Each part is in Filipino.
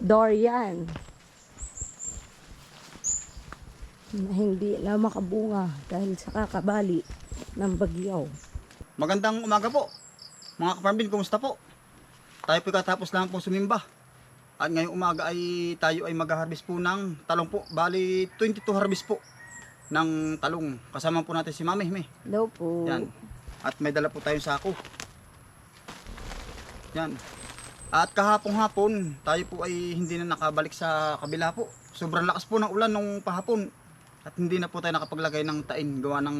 Dorian. Na hindi na makabunga dahil sa kakabali ng bagyaw. Magandang umaga po. Mga kaparmbin, kumusta po? Tayo po katapos lang po sumimba. At ngayong umaga ay tayo ay mag-harvest po ng talong po. Bali, 22 harvest po ng talong. Kasama po natin si Mami. May. Hello po. Yan. At may dala po tayong sako. Yan. At kahapong hapon, tayo po ay hindi na nakabalik sa kabila po. Sobrang lakas po ng ulan nung pahapon. At hindi na po tayo nakapaglagay ng tain. Gawa ng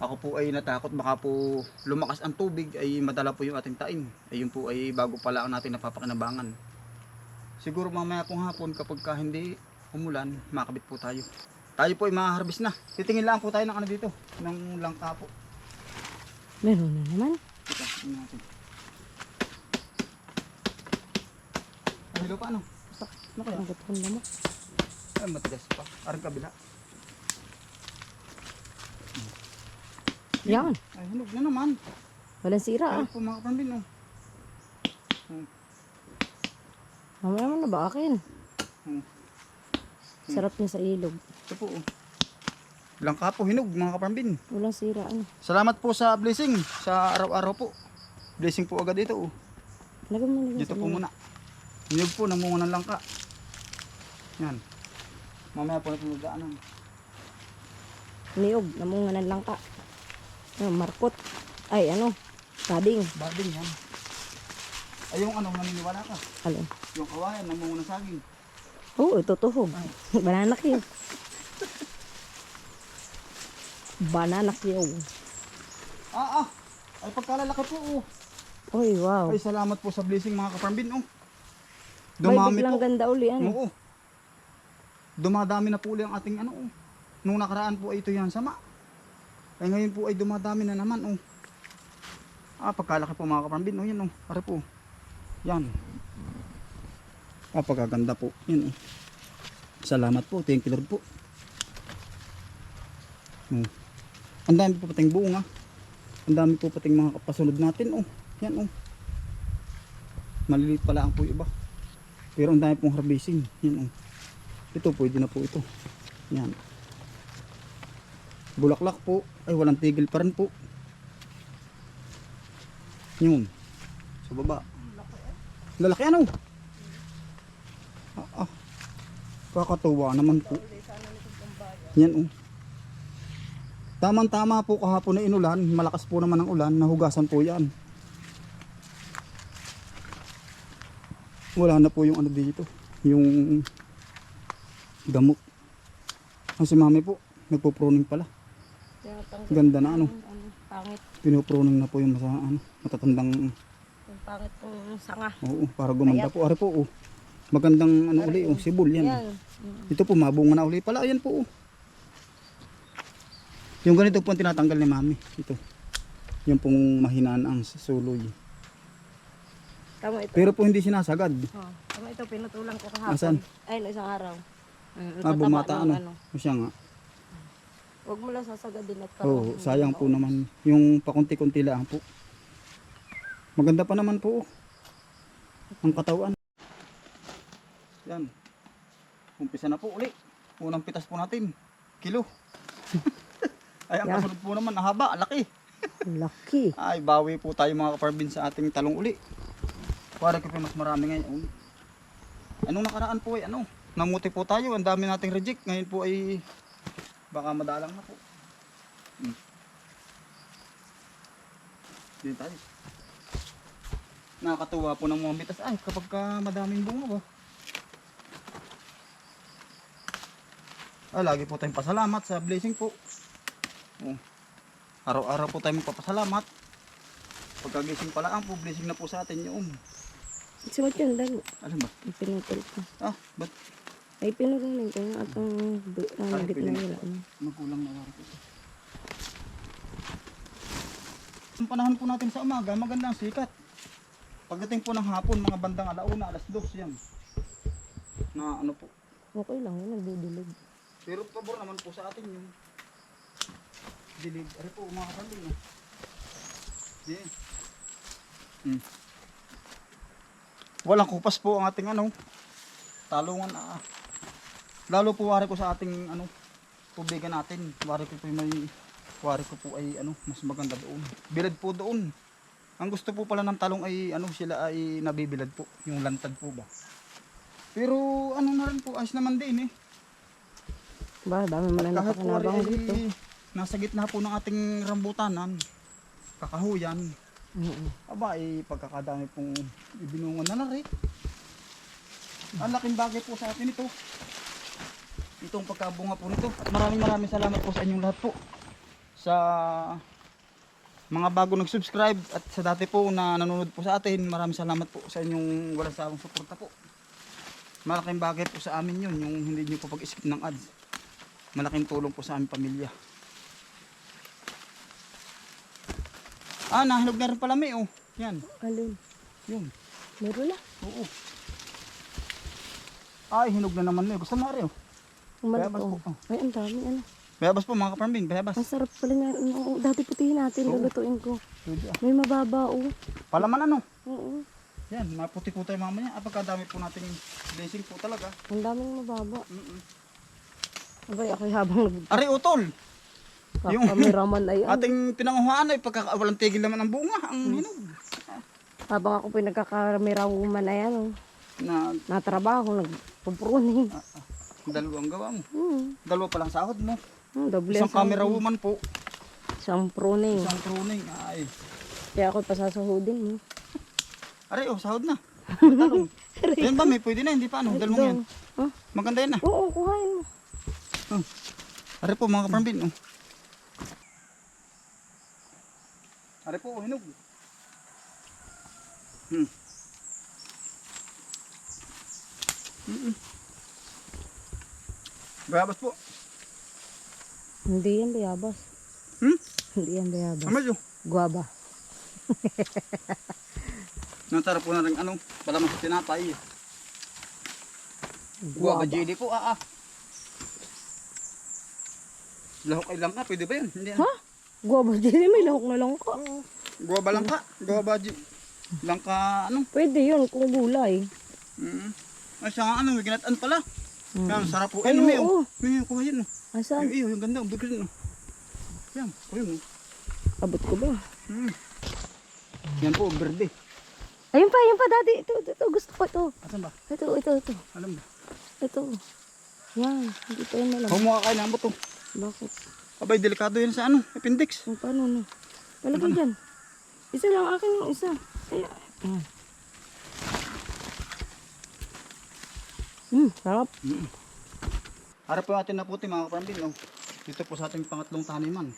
ako po ay natakot baka po lumakas ang tubig ay madala po yung ating tain. Ayun po ay bago pala ang natin napapakinabangan. Siguro mamaya pong hapon kapag ka hindi umulan, makabit po tayo. Tayo po ay ma-harvest na. Titingin lang po tayo ng ano dito, ng langka po. Meron na naman. Ito, natin. Ay, hilo pa ano? Basta, ano kaya? Ang gutong mo. Ay, matigas pa. Aring kabila. Yan. Ay, hinog na naman. Walang sira Ay, ah. po mga kapambin, oh. Mamaya mo na ba akin? Hmm. Sarap niya sa ilog. Ito po, oh. Langka po, hinog mga kapambin. Walang sira ano. Salamat po sa blessing sa araw-araw po. Blessing po agad dito, oh. Lagay mo Dito po muna. Hinog po, namunga ng langka. Yan. Mamaya po na pinagdaanan. Niyog. Namunga ng langka. Ano, markot. Ay ano. Sabing. Bading yan. Ay, yung ano, naniniwala ka. Alin? Yung kawayan, namunga ng saging. Oo, ito tuhog. Banana kiyo. Banana kiyo. Ah, ah. Ay, pagkalalaki po, oh. Uy, wow. Ay, salamat po sa blessing mga kaparambin, oh. Dumami biglang po. ganda uli ano. Oo. Dumadami na po uli ang ating ano, oh. Nung nakaraan po ay ito yan sama. Ay ngayon po ay dumadami na naman, oh. Ah, pagkalaki po mga kaparambin, oh, yan, oh. Pare po. Yan. Ah, pagkaganda po. Yan, oh. Salamat po. Thank you Lord po. Oh. Ang dami po pating bunga. Ang dami po pating mga kapasunod natin, oh. Yan, oh. Maliliit pala ang po iba. Pero ang dami pong harvesting. Yan oh. Ito pwede na po ito. Yan. Bulaklak po. Ay walang tigil pa rin po. Yun. Sa baba. Lalaki ano? Ah, ah. Kakatuwa naman po. Yan oh. Tamang tama po kahapon na inulan. Malakas po naman ang ulan. Nahugasan po yan. Wala na po yung ano dito yung gamot. Ang si mami po nagpo-pruning pala. Ganda na ano? Ano, pangit. pinupruning na po yung masa, ano, matatandang Yung pangit ng sanga. oo para gumanda po. Are po oh. magandang ano uli oh, sibol yan. Yan. ito po mabunga na uli pala. Ayan po oh. yung ganito po ang tinatanggal ni mami. Ito. Yung pong mahinaan ang suloy Tama ito. pero po hindi sinasagad Oh, tama ito, pinutulan ko kahapon. Asan? Ay, no, isang araw. Mm, ah bumata ng ano, siya nga Huwag mo lang sasagadin at Oo, sayang po naman. Yung pakunti-kunti lang po. Maganda pa naman po. oh. Ang katawan. Yan. Umpisa na po uli. Unang pitas po natin. Kilo. Ay, ang Yeah. kasunod po naman, haba, laki. Lucky. Ay, bawi po tayo mga kaparbin sa ating talong uli. Para ko mas marami ngayon. Anong nakaraan po ay ano? Namuti po tayo, ang dami nating reject. Ngayon po ay baka madalang na po. Hmm. Dito tayo. Nakakatuwa po ng mga mitas. Ay, kapag ka madaming bunga ba? Ah, lagi po tayong pasalamat sa blessing po. Oh. Araw-araw po tayo magpapasalamat. Pagkagising pala ang po, blessing na po sa atin yung Sumat yun, dali. Alam ba? Pinutol ko. Ah, ba't Ay, pinutulin ko yung atong ang Ay, gitna pinutol. nila. ano. magulang na wari ko ito? Ang panahon po natin sa umaga, maganda ang sikat. Pagdating po ng hapon, mga bandang alauna, alas dos yan. Na ano po. Okay lang yun, nagdidilig. Pero pabor naman po sa atin yung dilig. Ari po, mga kapatid. No? Yan. Walang kupas po ang ating ano. Talungan ah. Lalo po wari ko sa ating ano tubigan natin. Wari ko po may wari ko po ay ano mas maganda doon. Bilad po doon. Ang gusto po pala ng talong ay ano sila ay nabibilad po, yung lantad po ba. Pero ano na rin po, ayos naman din eh. Ba, dami mo na nakakanabang dito. nasa gitna po ng ating rambutanan, kakahuyan, Oo. aba ay pagkakadami pong ibinungan na na rin. Ang laking bagay po sa atin ito. Itong pagkabunga po nito. At maraming maraming salamat po sa inyong lahat po. Sa mga bago nag-subscribe at sa dati po na nanonood po sa atin, maraming salamat po sa inyong walang sawang suporta po. Malaking bagay po sa amin yun, yung hindi nyo po pag-skip ng ads. Malaking tulong po sa aming pamilya. Ah, nahinog na rin pala may oh. Yan, Alin? yun. Meron na. Oo. Ay, hinog na naman may. Gusto mo rin oh. Umalit Bayabas oh. po. Ay, ang dami ano. Bayabas po mga kaparambin, bayabas. Ang sarap pala nga. Oo, dati putihin natin. Oo. Lulutuin ko. Pwede ah. May mababa oh. Palaman ano? Oo. Yan, maputi po tayo mamaya. Ah, pagkadami po nating blessing po talaga. Ang daming mababa. Mm-mm. Abay, ako'y habang Ari, utol! Yung- nagkakameraman ay ano. Ating pinanguhaan ay pagka walang tigil naman ang bunga, ang hinog. Habang ako po nagkakameraman ay ano. Na, Natrabaho, nagpupruning. ah, ah, dalawang gawa mo. Hmm. Dalawa pa lang sahod mo. Hmm, Isang ang camera woman po. Isang pruning. Isang pruning. Ay. Kaya ako pasasahudin mo. Ari, oh, sahod na. Talong. Yan ba, may pwede na, hindi pa ano, dalawang yan. Huh? Maganda yan ah. Oo, kuhain mo. Ari po mga kaparambin. Oh. Ari po, hinog. Hmm. Mm-mm. Bayabas po. Hindi yan bayabas. Hmm? Hindi yan bayabas. Amadyo. Guaba. Natara po na rin ano, palaman sa tinapay. Guwaba jelly po, ah ah. Lahok ay lang ka, pwede ba yan? Hindi ah. Ha? Guaba din. May lahok na lang ka. Guwaba lang ka. Guwaba jelly. Lang ka, ano? Pwede yun kung gulay. Mm. Ay, siya nga ano, may ginataan pala. Mm. Yan, sarap po. Ay, Ano, may, oo. May, kuha yan, oh. Asan? Ay, yung ganda, ang bigil. Yan, kuha yun, oh. Abot ko ba? Mm. Yan po, berde. Ayun pa, ayun pa, daddy. Ito, ito, ito. Gusto ko ito. Asan ba? Ito, ito, ito. Alam ba? Ito. Yan. Hindi pa yun alam. Mo kakain ng buto. Bakit? Abay, delikado yan sa ano, appendix. Kung paano na? Palagay dyan. Isa lang akin yung isa. Ay, ayan. Hmm, sarap. Mm. Harap po natin na puti mga kapambin, oh. Dito po sa ating pangatlong taniman.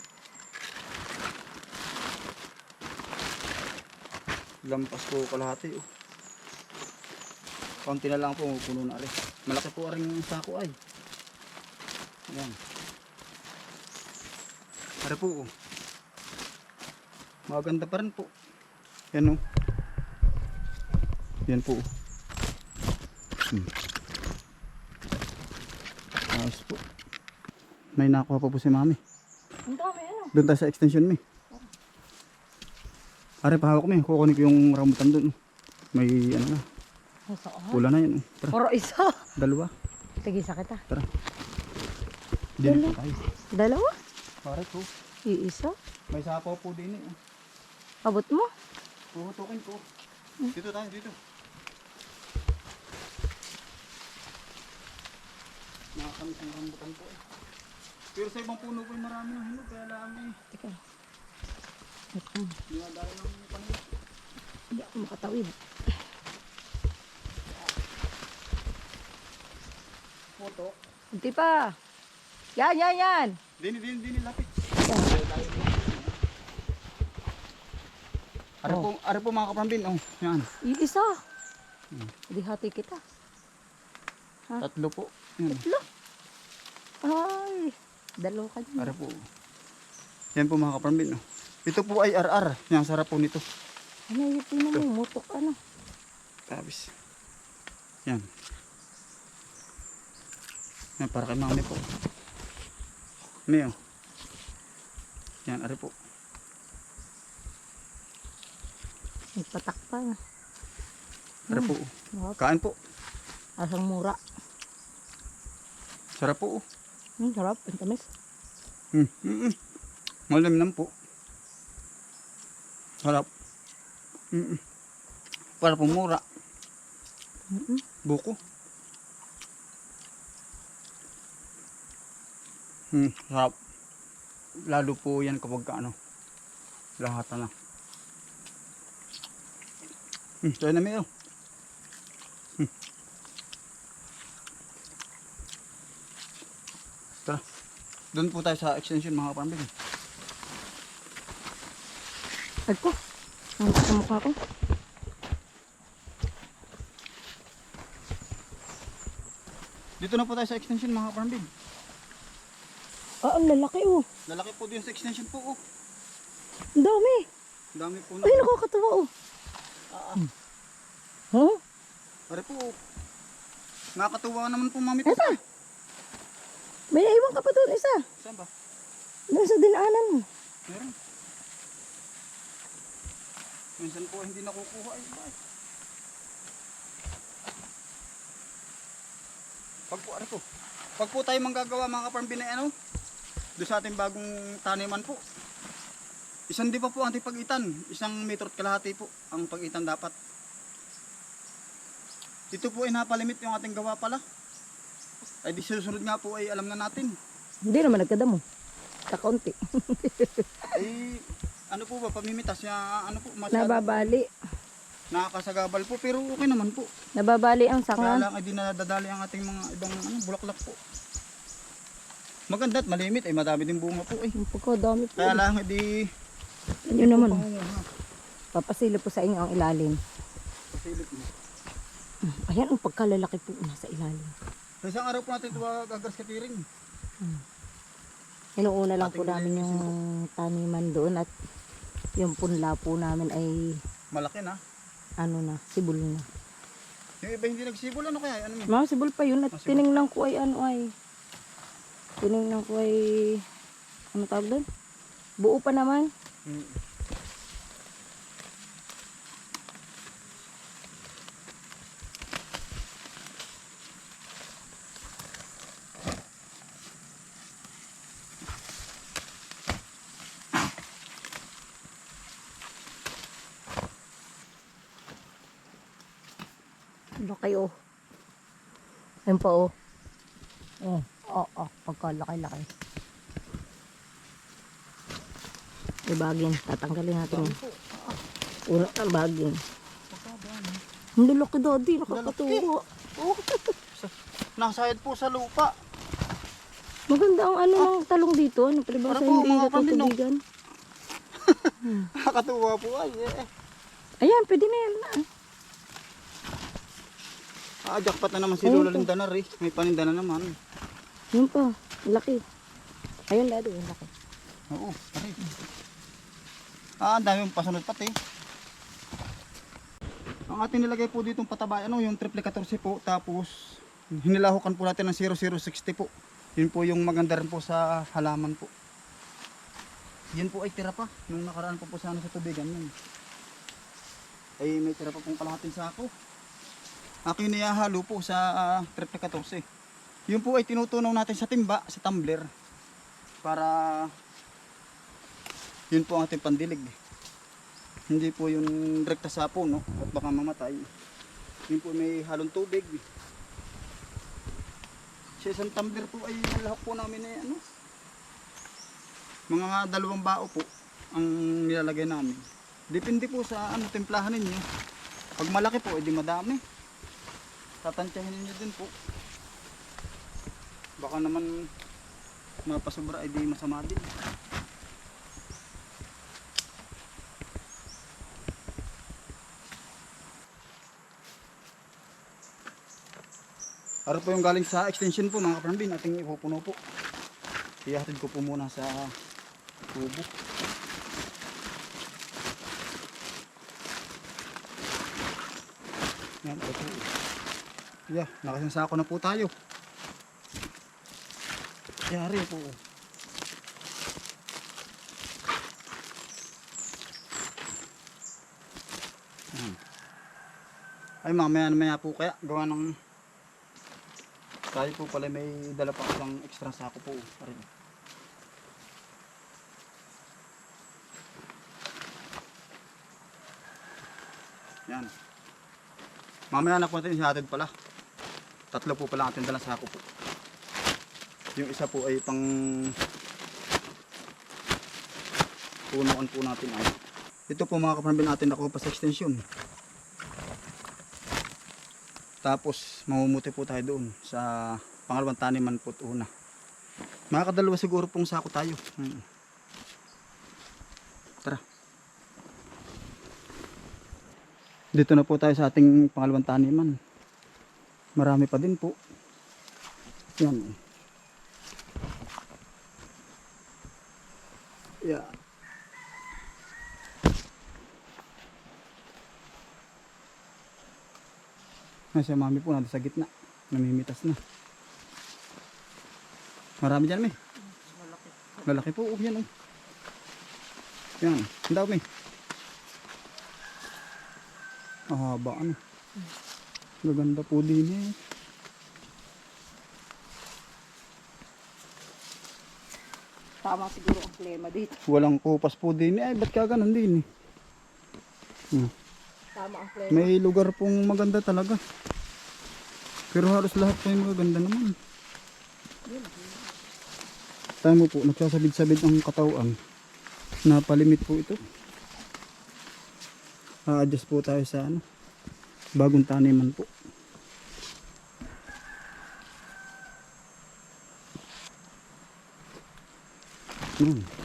Lampas po kalahati, oh. Konti na lang po, puno na rin. Malaki po rin yung sako ay. Ayan. Harap po, oh. Maganda pa rin po. Yan, oh. Yan po, oh. Hmm. Ayos po. May nakuha pa po si mami. Ang dami, ano? Doon tayo sa extension mi. Are, pahawak mi. Kukunin ko yung rambutan doon. May ano na. Pula na yun. oh. Tara, Puro isa. dalawa. Tigisa kita. Tara. Dalawa. Dalawa? Pare ko. Iisa? May sapaw po din eh. Abot mo? Puhutukin ko. Dito tayo, dito. Nakakamis ang rambutan po eh. Pero sa ibang puno po yung marami ng hinog. Kaya lang eh. Teka. Ito. Dinadala ng panila. Hindi ako makatawid. Puto. Hindi pa. Yan, yan, yan. Dini, dini, dini, lapit. Ari po, ari po mga kapambin, oh. Yan. Iisa. Hindi hati kita. Ha? Tatlo po. Yan. Tatlo. Ay. Dalawa ka dyan. Ari po. Yan po mga kapambin, oh. Ito po ay RR. Yan, sarap po nito. Ano yung tinan mo? Mutok ano? Tabis. Yan. Yan, para kay mami po. Ano yun? Yan, ari po. May patak pa. Sarap po. Sarap. Kain po. Asang mura. Sarap po. Hmm, sarap. Ang tamis. Hmm. Mm -mm. Malamnam po. Sarap. Mm -mm. Para po mura. Mm-mm. Buko. Hmm, sarap. Lalo po yan kapag ka, ano, lahat na. Hmm, tayo na meron. Hmm. Tara. Doon po tayo sa extension mga kapambing. Ay ko. Ang sa mukha ko. Dito na po tayo sa extension mga kapambing. Ah, ang lalaki oh. Lalaki po din sa extension po. Oh. Ang dami. Ang Dami po na. Ay, nakakatawa oh. Ah, ah. Huh? Pare po. Nakakatuwa naman po mami po. Ito. May naiwan ka pa doon isa. Saan ba? Doon sa dinaanan mo. Meron. Minsan po hindi nakukuha ay ba? Pag po, ano po? Pag po tayo manggagawa mga kaparmbin na ano, doon sa ating bagong taniman po. Isang di pa po ang pagitan. Isang metro at kalahati po ang pagitan dapat. Ito po ay napalimit yung ating gawa pala. Ay di susunod nga po ay alam na natin. Hindi naman nagkadamo. Kakaunti. Ay ano po ba pamimitas ya ano po masyado Nababali. nakakasagabal po pero okay naman po. Nababali ang Kaya sanga. lang ay di nadadali ang ating mga ibang ano, bulaklak po. Maganda at malimit ay madami din bunga po eh. Ang pagkadami po. Kaya lang ay di Ano naman. Papasilo po sa inyo ang ilalim. Silip mo. Ayan ang pagkalalaki po nasa ilalim. Sa isang araw po natin ito gagas katiring. Inuuna lang po namin yung taniman doon at yung punla po namin ay Malaki na. ano na, sibol na. Yung iba hindi nagsibol ano kaya? Ano? Mga sibol pa yun at Ah, sibol. tiningnan ko ay ano ay tiningnan ko ay ano tawag doon? Buo pa naman. Hmm. Laki oh. Ayun pa oh. Oh, oh, oh. Pagkalaki-laki. Yung bagin. Tatanggalin natin. Una ang bagin. Ang lalaki daddy. Nakakatuwa. Oh. Nasayad po sa lupa. Maganda ang ano ng talong dito. Ano palibasa Para po, hindi natutubigan. Nakakatuwa po ay eh. Ayan, pwede na yan. ah. Ah, jackpot na naman si Lola po. Linda na rin. May paninda na naman. Yun pa. Laki. Ayun, lado. Yung laki. Oo, pare. Ah, ang dami yung pasunod pati. Ang ating nilagay po ditong pataba, ano, yung triple 14 po, tapos hinilahukan po natin ng 0060 po. Yun po yung maganda rin po sa halaman po. Yan po ay tira pa. Nung nakaraan po po sana sa tubigan yun. Ay may tira pa pong kalahating sako. Akin niyahalo po sa ah, triple 14. Yun po ay tinutunaw natin sa timba, sa tumbler. Para yun po ang ating pandilig. Hindi po yung direkta sa puno at baka mamatay. Yun po may halong tubig. Sa isang tumbler po ay lahok po namin ay ano. Mga dalawang bao po ang nilalagay namin. Depende po sa ano templahan ninyo. Pag malaki po, edi madami. Tatansyahin ninyo din po. Baka naman mapasobra, edi masama din. Ano po yung galing sa extension po mga kaparambin, ating ipupuno po. Ihatid ko po muna sa tubo. Yan, ito po. Yeah, nakasansako na po tayo. Yari po. Ay mamaya maya po kaya gawa ng tayo po pala may dala pa isang extra sako po pa rin. Yan. Mamaya na po natin ihatid pala. Tatlo po pala ating dalang sako po. Yung isa po ay pang punuan po natin ay. Ito po mga kapambin natin nakuha pa sa extension. Tapos mamumuti po tayo doon sa pangalawang taniman po at una. Mga kadalawa siguro pong sako tayo. Hmm. Tara. Dito na po tayo sa ating pangalawang taniman. Marami pa din po. Yan. Yeah. Nasa mami po natin sa gitna. Namimitas na. Marami dyan, may. Lalaki po. Oh, yan, oh. Yan. Ang dami. Ang haba, ano. Gaganda po din eh. Tama siguro ang klema dito. Walang kupas po din eh. Ay, ba't ka ganun din eh? Hmm. Tama ang klema. May lugar pong maganda talaga. Pero halos lahat po yung magaganda naman. Tama po, nagsasabid-sabid ang katawan. Napalimit po ito. A-adjust po tayo sa ano, bagong taniman po. Yan.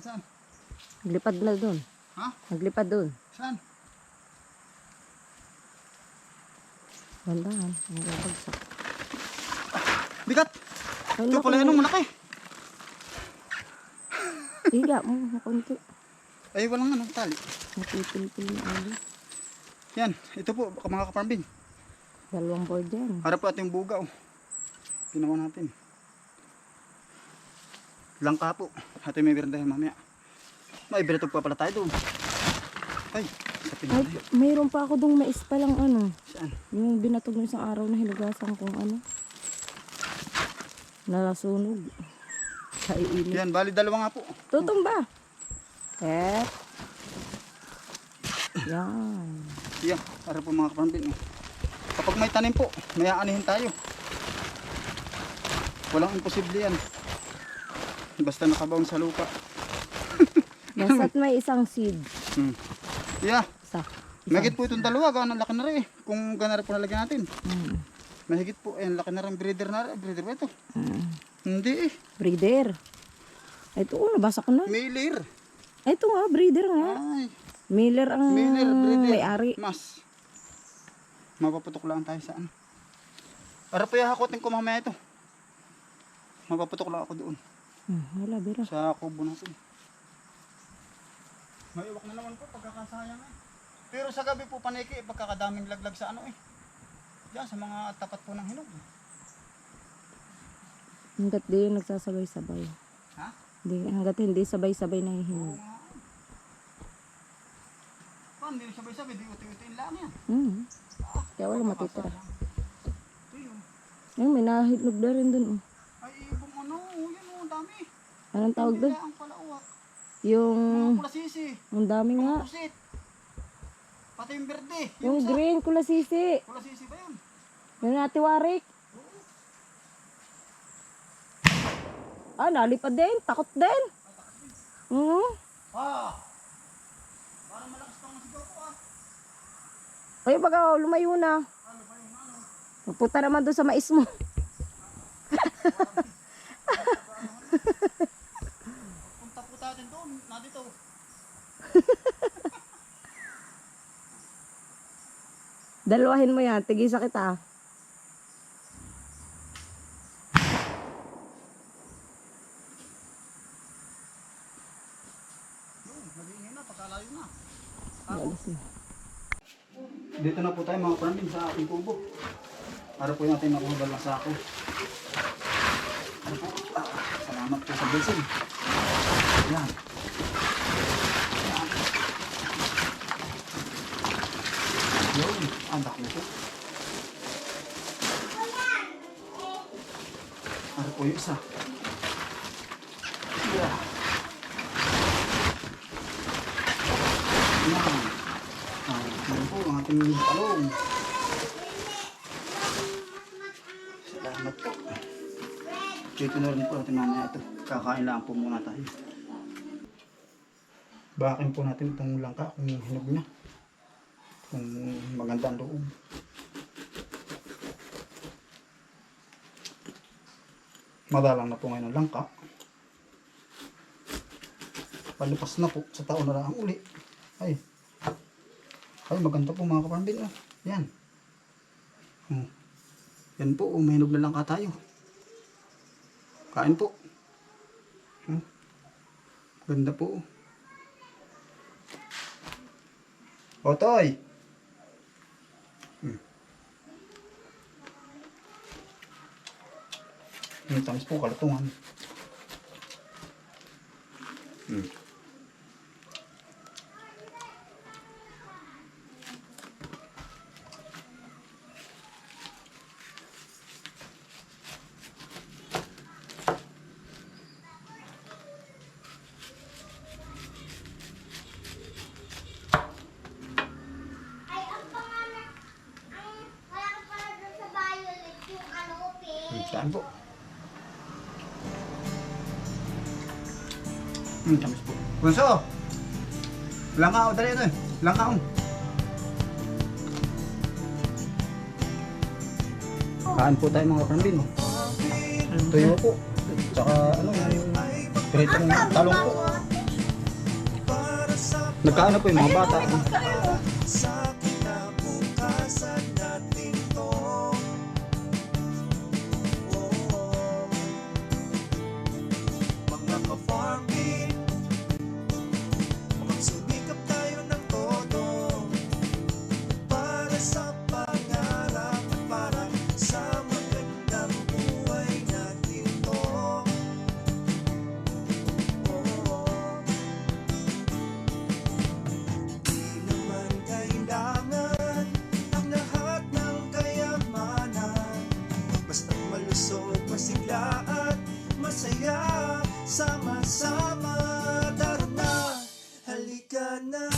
Saan? Naglipad na doon. Ha? Naglipad doon. Saan? Bandahan. Ang babagsak. Bigat! Ito pala yan ang malaki. Higa mo. na konti. Ay, walang ano, tali. Napipil-pil na ali. Yan, ito po, mga kaparambin. Dalawang board yan. Harap po ating bugaw. Ginawa natin. Langka po. Ate may birandahin mamaya. May biratog pa pala tayo doon. Ay, kapin na Ay, tayo. mayroon pa ako dong mais pa lang ano. Saan? Yung binatog ng isang araw na hinugasan kong ano. Nasunog. Sa iinit. Yan, bali dalawa nga po. Tutumba. Eh. Yan. Yan, harap po mga kaparambin. oh. Kapag may tanim po, may aanihin tayo. Walang imposible yan. Basta nakabaon sa lupa. Basta't may isang seed. Hmm. Yeah, Isa. mahigit po itong dalawa. Gano'ng laki na rin eh. Kung gano'n rin po nalagyan natin. Mm. Mahigit po, ayan, laki na rin breeder na rin. Breeder ba ito? Mm. Hindi eh. Breeder. Ito, oh, nabasa ko na. Mailer. Ito nga, breeder nga. Ay, Miller ang Mailer, breeder. may-ari. Mas. Mapaputok lang tayo sa ano. Para po hakotin ko mamaya ito. Mapaputok lang ako doon. Hmm, wala, bira. Sa kubo natin. May iwak na naman po pagkakasayang eh. Pero sa gabi po paniki, pagkakadaming laglag sa ano eh. Diyan sa mga tapat po ng hinog. Hanggat di yun nagsasabay-sabay. Ha? Di, hanggat hindi sabay-sabay na Oo hihinog. nga. Paano hindi sabay-sabay, di uti-utiin lang yan. Hmm. Kaya wala matitira. Ito yun. Ayun, may nahinog na rin dun. Oh. Ay, ibong ano, yan o, ang dami. Anong tawag dun? Ang pala uwak. Yung, Mga kulasisi. ang dami nga. Pusit. Pati yung berde. Yung isa. green, kulasisi. Kulasisi ba yun? Yung natiwarik. Ah, nalipad din. Takot din. Hmm. Ah! Parang malakas pang masigaw ko ah. Ay, baga, lumayo na. Pupunta naman doon sa mais mo. Punta po tayo doon, na dito. Dalawahin mo yan. Tigisa kita. Na. Dito na po tayo mga kapambin sa ating kubo. Para po natin makuha ng sako. Ano po? Ah, salamat po sa blessing. Yan. Yan. Yun. Ang dami po. Ano po yung isa? Yeah. Yan. Ah, po ang ating talong. Dito na rin po natin mamaya ito. Kakain lang po muna tayo. Bakin po natin itong langka kung hinog niya. Kung maganda ang loob. Madalang na po ngayon ang langka. Palipas na po sa taon na lang ang uli. Ay. Ay, maganda po mga kapambin. Oh. Yan. Oh. Yan po, oh, may hinog na lang ka tayo. Kain po. Hmm. Ganda po. Otoy! Hmm. Yung tamis po, kalatungan. Hmm. Saan po? Hmm, tamis po. Bunso! Langka o, dali ito eh. Langka o. Kain po tayo mga kambin. Tuyo po. Tsaka ano, piritong talong po. Nagkaano po yung mga bata.